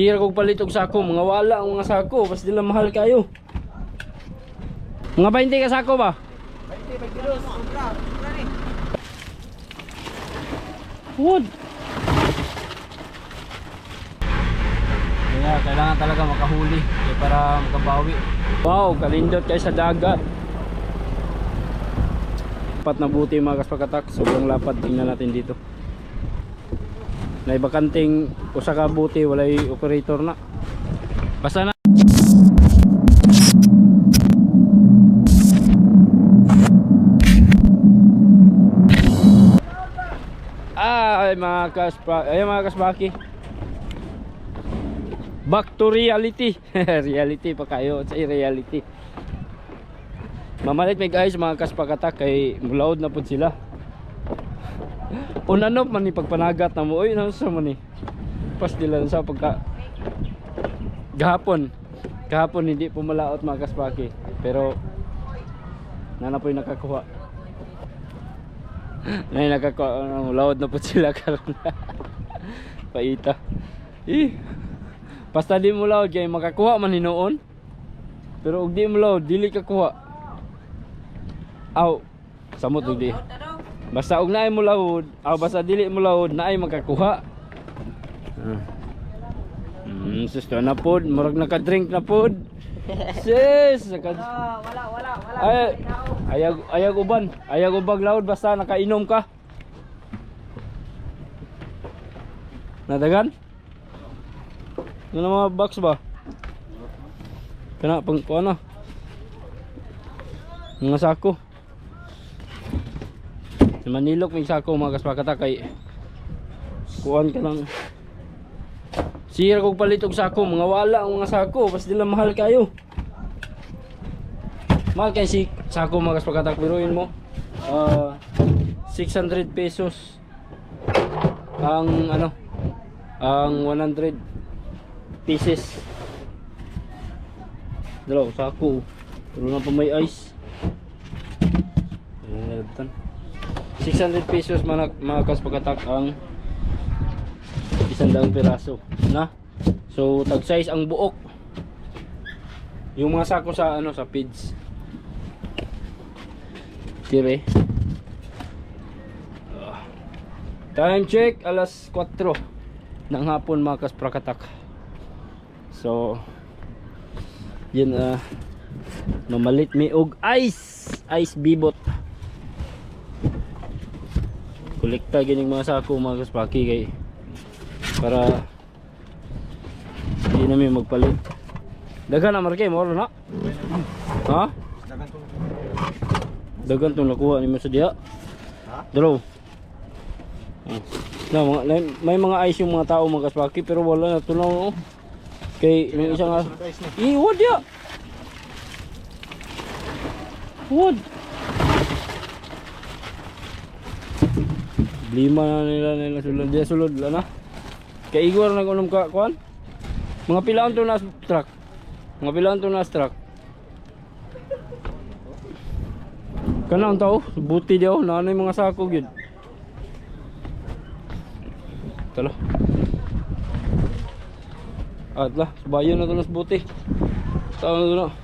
Hira kong palit og sako, mga wala ang mga sako, basta nila mahal kayo. Mga 20 ka sako ba? 20 kilos. Sobra. Sobra ni. Wood. Kaya kailangan talaga makahuli eh, para makabawi. Wow, kalindot kayo sa dagat. Apat na buti mga kaspakatak. Sobrang lapad. Tingnan natin dito. Na ibakanting usa ka buti walay operator na. Basta na. Ay mga kaspa, ay mga kasbaki. Back to reality. reality pa kayo sa reality. Mamalit may guys mga kaspakata kay mulaod na pud sila. Unanop man ni pagpanagat na mo. Uy, ano sa man ni? Pas nila sa pagka gahapon. Gahapon hindi pumalaot mga kaspaki. Pero nana po yung nakakuha. Nay nakakuha ano, mulaod na pud sila karon. Paita. Eh. Basta di mo laod kay makakuha man hinoon. Pero ug di mo laod dili ka kuha. Aw. Samot ug di. Basta og naay mo laod, aw basta dili mo laod naay makakuha. Ah. Mm, sus ka na pod, murag naka-drink na pod. Sis, naka Ah, wala, wala, wala. ay, ayag ayag uban, ayag ubag laod basta nakainom ka. Nadagan? Ano mga box ba? Kana pang na. Mga sako. Manilok may sako mga kaspakata kay kuhan ka lang. Sira kong palit og sako, mga wala ang mga sako, basta nila mahal kayo. Mahal kayo si sako mga kaspakata, biruin mo. Ah, 600 pesos ang ano ang 100 pieces dalaw sako pero na pa may ice Ayan, nalabtan. 600 pesos mga, mga kaspakatak ang isang daang piraso na? So tag size ang buok. Yung mga sako sa ano sa pids tire. Time check alas 4 ng hapon mga kaspakatak so yun ah mamalit may og ice ice bibot kolekta gining mga sako mga kaspaki kay para hindi namin magpalit. Dagan na marke mo na. Ha? Dagan tong nakuha ni mo sa diha dalaw na mga may- mga ice yung mga tao mga kaspaki pero wala na tunaw oh. kay yung isang iwad ya! Wood lima na nila nila sulod. Dia sulod na. Kay igor na kunom ka kuan? Mga pilaan to na truck? Mga pilaan to na truck? Kana ang tao? Buti daw nanay mga sako gyud. Tala. At la subayon na to nas buti. Tao na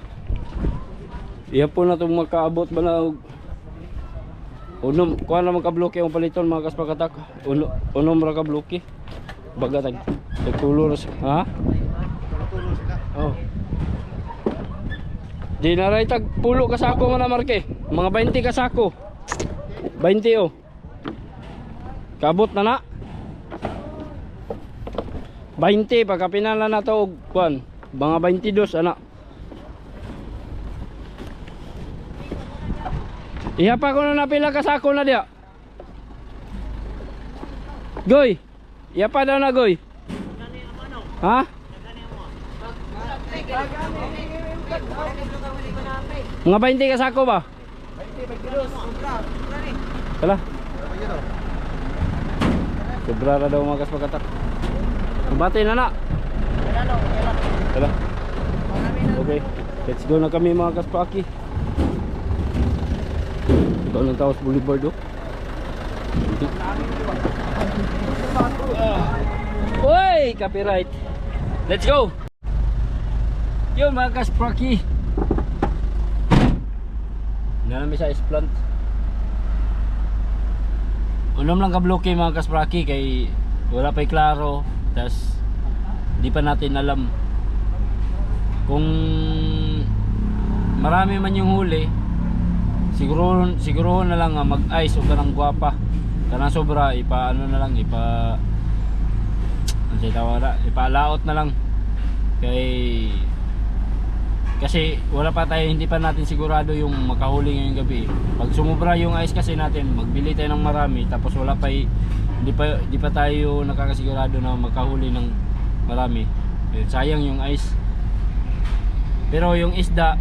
iya po na itong makaabot ba na unom kuha na magkabloke ang paliton mga kaspakatak uno, unom ra ka bloke. Baga tag tagtulo ra ha? Oh. Di na ray tag pulo ka sako man na marke. Mga 20 ka sako 20 oh. Kabot na na. 20 pagka pinala na to og kuan mga 22 ana Iya pa ko na napila ka sako na dia. Goy. Iya pa daw na goy. Ha? Mga 20 ka sako ba? 20 kilos. Sobra. Sobra na daw mga kaspakatak. Mabati na na. Wala wala. Okay. Let's go na kami mga kaspaki. Ito ng Taos Boulevard oh. Uy, copyright. Let's go! Yun mga kaspraki. Nanami sa ice plant. Unom lang kabloke mga kaspraki kay wala pa'y klaro. Tas di pa natin alam kung marami man yung huli siguro siguro na lang nga mag-ice o kanang gwapa kanang sobra ipa ano na lang ipa ano siya tawag na ipalaot na lang. Kay kasi wala pa tayo hindi pa natin sigurado yung makahuli ngayong gabi. Pag sumubra yung ice kasi natin magbili tayo ng marami tapos wala pa hindi pa hindi pa tayo nakakasigurado na makahuli ng marami. Eh, sayang yung ice. Pero yung isda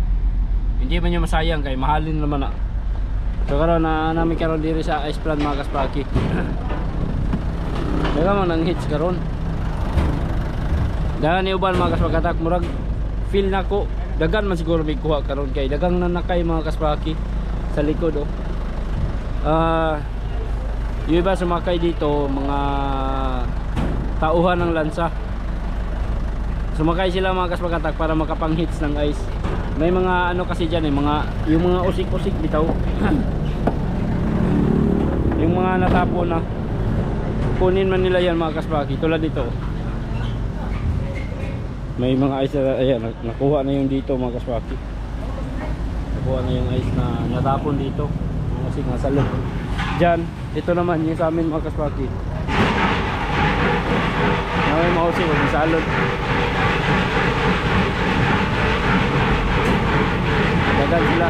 hindi man yung masayang kay mahalin naman na so karon na namin karon diri sa ice plant mga kaspaki. Daga man ang hits karon. Dagan ni uban mga kaspakatak murag feel na ko. Dagan man siguro may kuha karon kay dagang nanakay mga kaspaki sa likod oh. Ah yung iba sumakay dito mga tauhan ng lansa. Sumakay sila mga kaspakatak para makapang hits ng ice may mga ano kasi dyan eh mga yung mga usik-usik bitaw. Yung mga natapo na kunin man nila yan mga kaspaki tulad dito may mga ice na ayan nak- nakuha na yung dito mga kaspaki nakuha na yung ice na natapon dito mga usik nasa loob dyan ito naman yung sa amin mga kaspaki na may mga usik huwag salod dagan sila.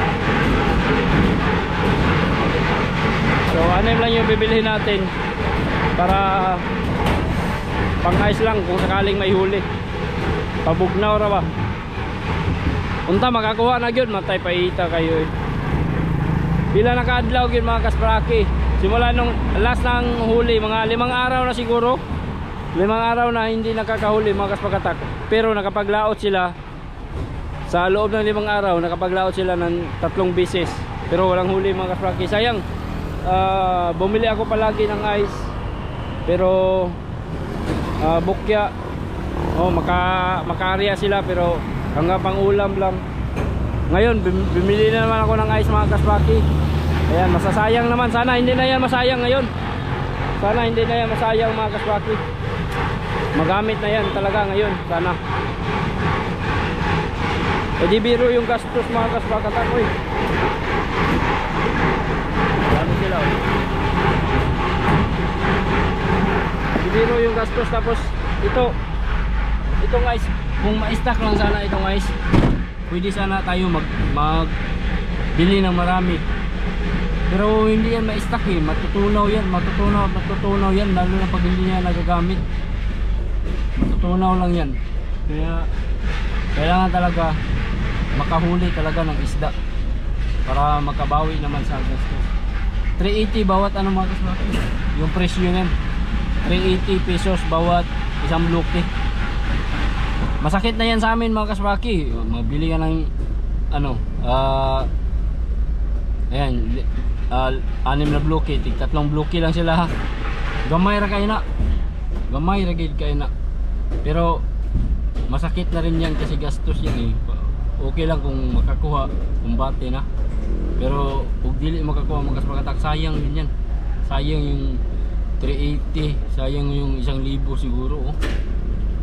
So ano lang yung bibilihin natin? Para pang ice lang kung sakaling may huli. Pabugnaw ra ba? Unta makakuha na gyud matay paita kayo eh. Pila nakaadlaw gyud mga kaspraki simula nung last ng huli mga limang araw na siguro limang araw na hindi nakakahuli mga kaspakatak pero nakapaglaot sila sa loob ng limang araw nakapaglaot sila ng tatlong bisis. Pero walang huli mga kaspraki sayang ah, bumili ako palagi ng ice. Pero ah, bukya. Oh maka makaarya sila pero hanggang pang ulam lang. Ngayon bumili na naman ako ng ice mga kaspraki ayan masasayang naman. Sana hindi na yan masayang ngayon. Sana hindi na yan masayang mga kaspraki magamit na yan talaga ngayon. Sana eh di biro yung gastos mga kasbakatak ko eh. Dami sila oh. Di biro yung gastos tapos ito itong ice kung ma-stack lang sana itong ice pwede sana tayo mag mag bili ng marami pero hindi yan ma-stack eh matutunaw yan matutunaw matutunaw yan lalo na pag hindi niya nagagamit matutunaw lang yan kaya kailangan talaga makahuli talaga ng isda para makabawi naman sa gastos 380 bawat ano mga kasbaki yung presyo yan 380 pesos bawat isang bloke masakit na yan sa amin mga kasbaki. Mabili ka ng ano ah ayan ah, anim na bloke tig tatlong bloke lang sila ha. Gamay ra kayo na. Gamay ra kayo na. Pero masakit na rin yan kasi gastos yan eh okay lang kung makakuha kumbate na. Pero kung dili makakuha magas makatak sayang din yan. Sayang yung 380 sayang yung isang libo siguro oh.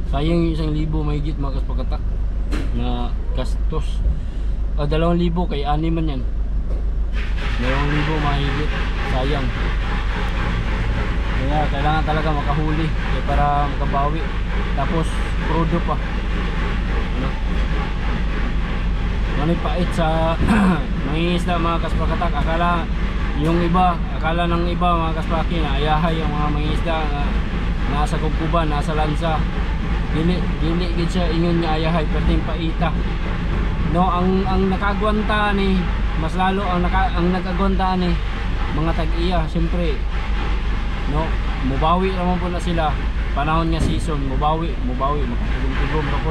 sayang yung isang libo may git magas pagkatak na gastos. Ah, dalawang libo kay ani man yan. Dalawang libo mahigit sayang. Kaya kailangan talaga makahuli eh, para makabawi. Tapos crudo pa. Ano Manay pait sa mangingis na mga kaspakatak akala yung iba akala ng iba mga kaspaki na ayahay yung mga mangingisda na nasa kukuban nasa lansa. Dili dili gid siya ingon nga ayahay perting paita no ang ang nakagwanta ni mas lalo ang naka, ang nagagwanta ni mga tag-iya syempre no mubawi naman po na sila. Panahon nga season mubawi mubawi makatulong-tulong na po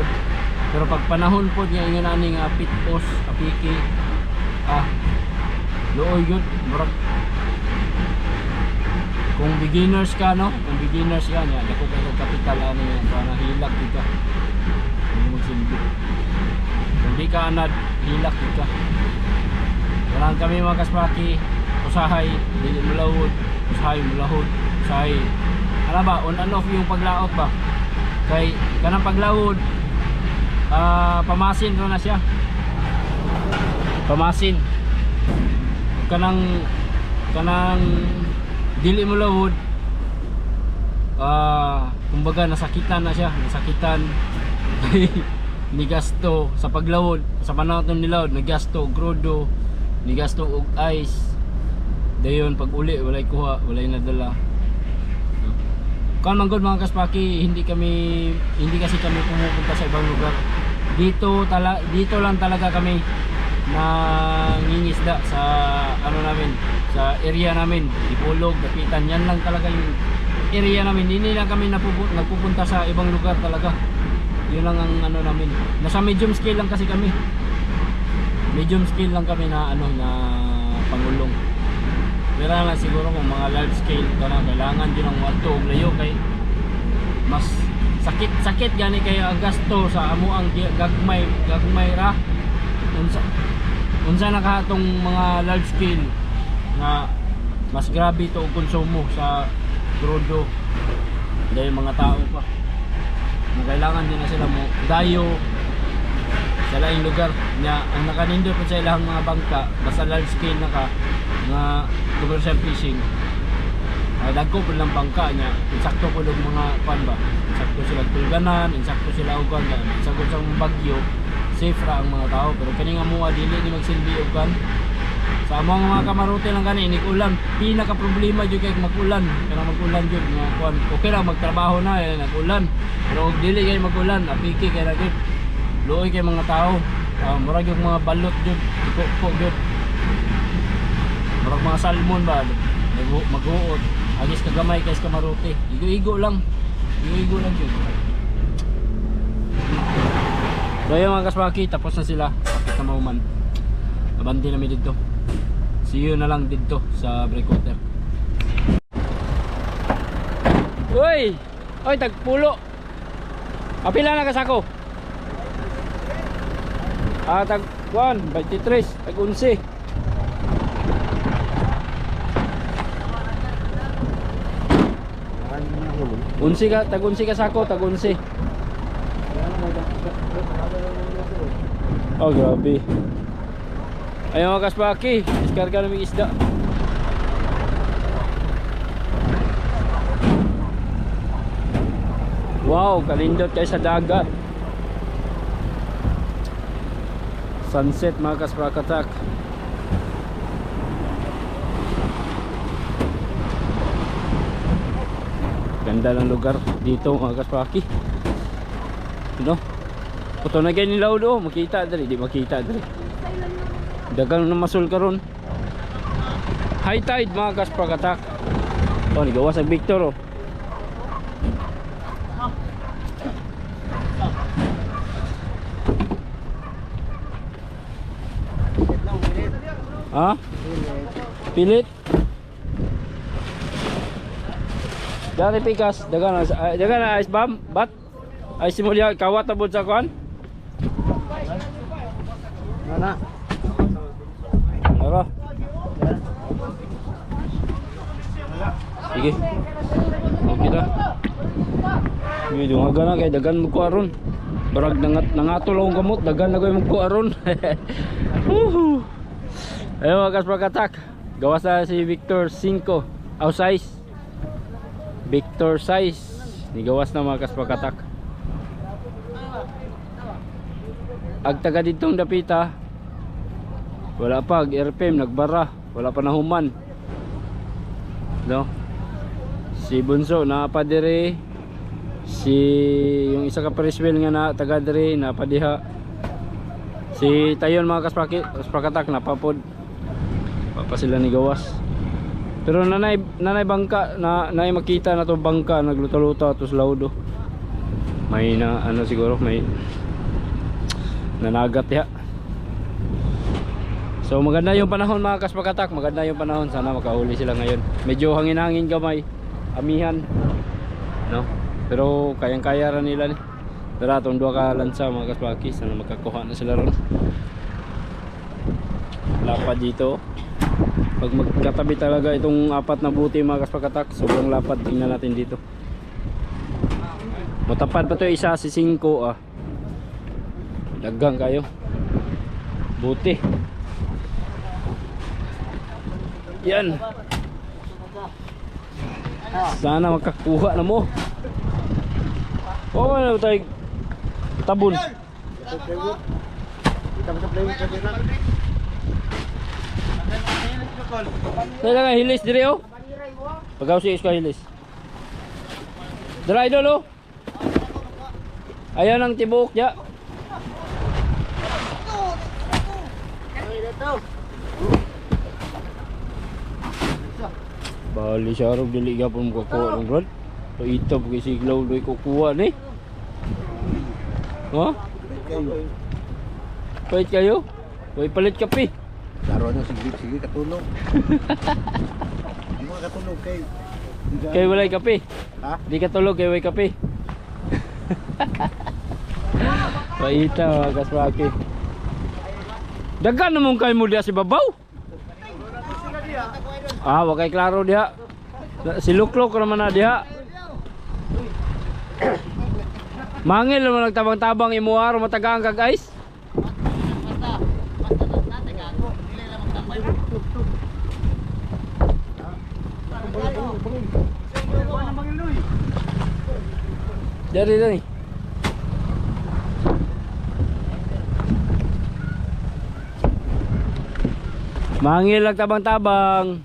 pero pag panahon po niya ingon ani nga pitpos apiki. Ah looy yun murag. Kung beginners ka no? Kung beginners ka niya dako kayo kapital ani nga para hilag kita ka anad hilak ka Walang kami mga kaspaki usahay dili mulawod usahay mulahod usahay. Ano ba on and off yung paglaot ba? Kay kanang paglawod ah pamasin ro na siya. Pamasin. Kanang kanang dili mulawod ah kumbaga nasakitan na siya. Nasakitan. Ni gasto sa paglawod. Sa panahon nilawod nagasto grodo ni gasto og ice. Dayon pag uli walay kuha walay nadala. Kan man gud mga kaspaki hindi kami hindi kasi kami pumupunta sa ibang lugar dito tala dito lang talaga kami nangingisda sa ano namin sa area namin. Ipulog, Dapitan yan lang talaga yung area namin. Hindi lang kami napupu- nagpupunta sa ibang lugar talaga. Yun lang ang ano namin. Nasa medium scale lang kasi kami. Medium scale lang kami na ano na pangulong. Pero lang siguro kung mga large scale ka na kailangan din ang wato og layo kay mas sakit sakit gani kay ang gasto sa amo ang gagmay gagmay ra. Unsa unsa na mga large scale na mas grabe to konsumo sa crudo dahil mga tao pa. Kailangan din na sila mo dayo sa laing lugar. Nya ang nakanindot po sa ilang mga bangka basta large scale na ka nga commercial fishing. Uh, dagko po lang bangka nya. Insakto po ng mga pan ba insakto sila tulganan insakto sila og kan insakto sa bagyo safe ra ang mga tao. Pero kani nga mua dili ni magsilbi og kan sa among mga kamarote lang kani inig ulan pinaka problema jud kay magulan. Kana magulan jud nga kuan okay ra magtrabaho na eh, nagulan. Pero og dili kay magulan apiki kay ra gud luoy kay mga tao. Uh, murag yung mga balot jud ipo jud murag mga salmon ba maghuot agis kagamay kay kamarote. Igo-igo lang igo-igo lang jud So yun mga kaswaki, tapos na sila. Kapit na mauman Abandi namin dito. See you na lang dito sa breakwater Uy! Uy, tagpulo. Apila na kasako? Ah, tag 1, 23, tag 11 Unsi ka, tag 11 ka sako, tag 11 Oh, grabe. Ayun mga kaspaki, diskarga namin isda. Wow, kalindot kayo sa dagat. Sunset mga kaspakatak. Ganda ng lugar dito mga kaspaki. Ano? Puto na kayo nila ulo, makita dali, di makita dali. Dagang na masul karon. High tide mga kaspakatak. Oh, ni gawas Victor oh. Ha? Pilit? Dari pikas, dagan na ah, dagan ice bomb, bat. Ay simulya kawat abot sa kuan. Mana? Ara. Sige. Okay na. Sige, dungaga na kay dagan mo ko aron. Barag nangat nangatol akong gamot, dagan na ko mo ko aron. Woohoo. Ayun mga kaspakatak. Gawas na si Victor 5. Aw size. Victor size. Nigawas na mga kaspakatak. Ag taga ditong dapita. Wala pa, ag RPM nagbara. Wala pa nahuman. No? Si Bunso na pa dire. Si yung isa ka Pariswell nga na taga dire na pa diha. Si Tayon mga kaspakatak na papod. Papa sila ni gawas. Pero nanay nanay bangka na nanay makita na to bangka nagluto-luto ato sa laudo. May na ano siguro may nanagat ya. So maganda yung panahon mga kaspakatak, maganda yung panahon. Sana makahuli sila ngayon. Medyo hangin-hangin gamay, amihan. No? Pero kayang-kaya ra nila ni. Pero atong duha ka lansa mga kaspaki, sana magkakuha na sila ron. Lapad dito. Pag magkatabi talaga itong apat na buti mga kaspakatak, sobrang lapad tingnan natin dito. Matapad pa to isa si 5 ah. Dagang kayo. Buti. Yan. Sana makakuha na mo. Oo, ano tayo tabon. Dala nga hilis dire oh. Pagaw si isko hilis. Dala idol oh. Ayan ang tibok ya. Bali siya ro dili gapon mo kukuha ng rod. Paita po kasi siglaw doy kukuha ni. Ha? Pait kayo? Hoy palit kape. Laro na sige sige katulog. Di mo katulog kay. Kay walay kape. Ha? Di ka tulog kay way kape. Paita mga kaswaki. Dagan namong kay mo diha si babaw. Ah, wa kay klaro diha. Si Luklok naman na diha. Mangil naman nagtabang-tabang imuha ro matagaan Dari dari. Mangil lang tabang-tabang.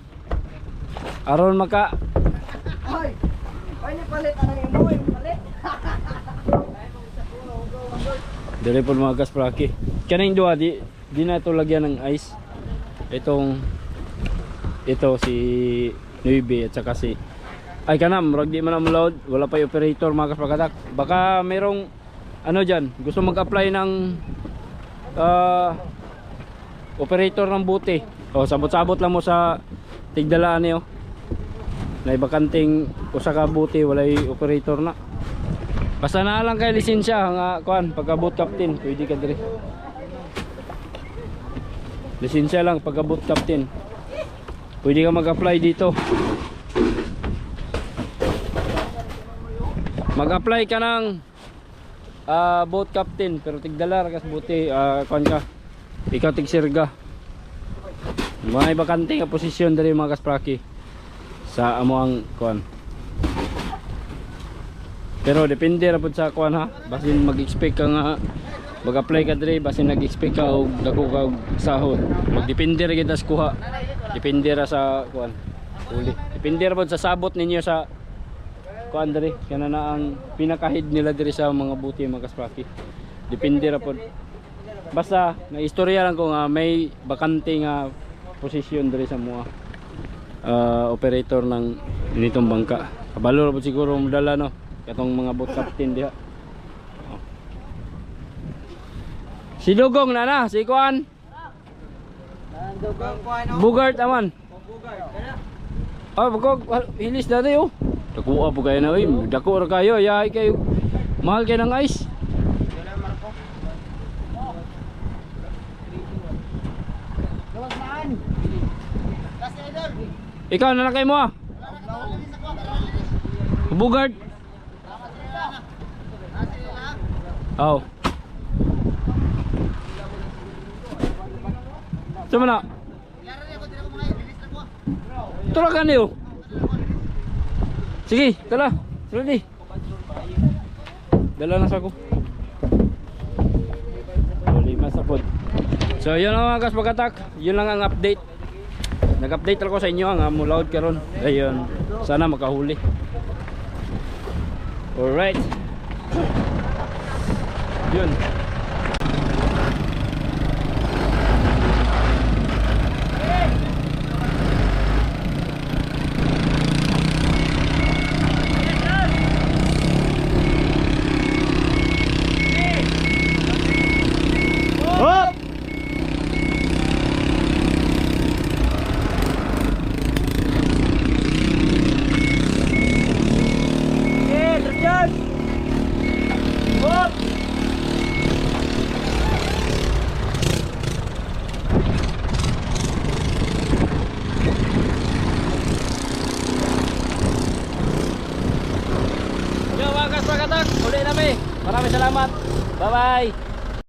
Aron maka Hoy! Hoy, ni palit anong imo, palit. Dili po mga kaspraki. Kaning duha di di na ito lagyan ng ice. Itong ito si Nuibe at saka si ay kanam, murag di man na load, wala pa yung operator mga kasprakatak. Baka merong ano diyan, gusto mag-apply ng ah, operator ng buti. O sabot-sabot lang mo sa tigdalaan niyo. Na ibakanting usa ka buti walay operator na. Basta na lang kay lisensya nga kuan pagka boat captain pwede ka dire. Lisensya lang pagka boat captain. Pwede ka mag-apply dito. Mag-apply ka ng ah, boat captain pero tigdalar kas buti ah, kuan ka. Ikaw tigsirga. Mga ibakante nga posisyon diri mga kaspraki sa amo ang kuan. Pero depende ra pud sa kuan ha. Basin mag-expect ka nga mag-apply ka diri basin nag-expect ka og dako ka og sahod. Magdepende ra gid sa kuha. Depende ra sa kuan. Uli. Depende ra pud sa sabot ninyo sa kuan diri kana na ang pinakahid nila diri sa mga buti mga kaspraki. Depende ra pud. Basta na istorya lang ko nga may bakante nga posisyon diri sa mga ah, operator ng initong bangka. Kabalo ra pud siguro modala no katong mga boat captain diha. Oh. Si Dugong na na, si Kuan, ano? Bugart aman. Bugard. Kana? Ah, bako hilis na tayo. Dakuha po kayo na, oy. Dako ra kayo, yahay kayo. Mahal kayo ng ice. Ikaw na kayo mo ah. Bugart. Oh. Sama na. Tara ka niyo. Sige, tala. Ready. Dala na sa ako. O, lima sa pod. So, yun lang mga kasbagatak. Yun lang ang update. Nag-update ako sa inyo ang loud karon. Ayun. Sana makahuli. Alright. Yun.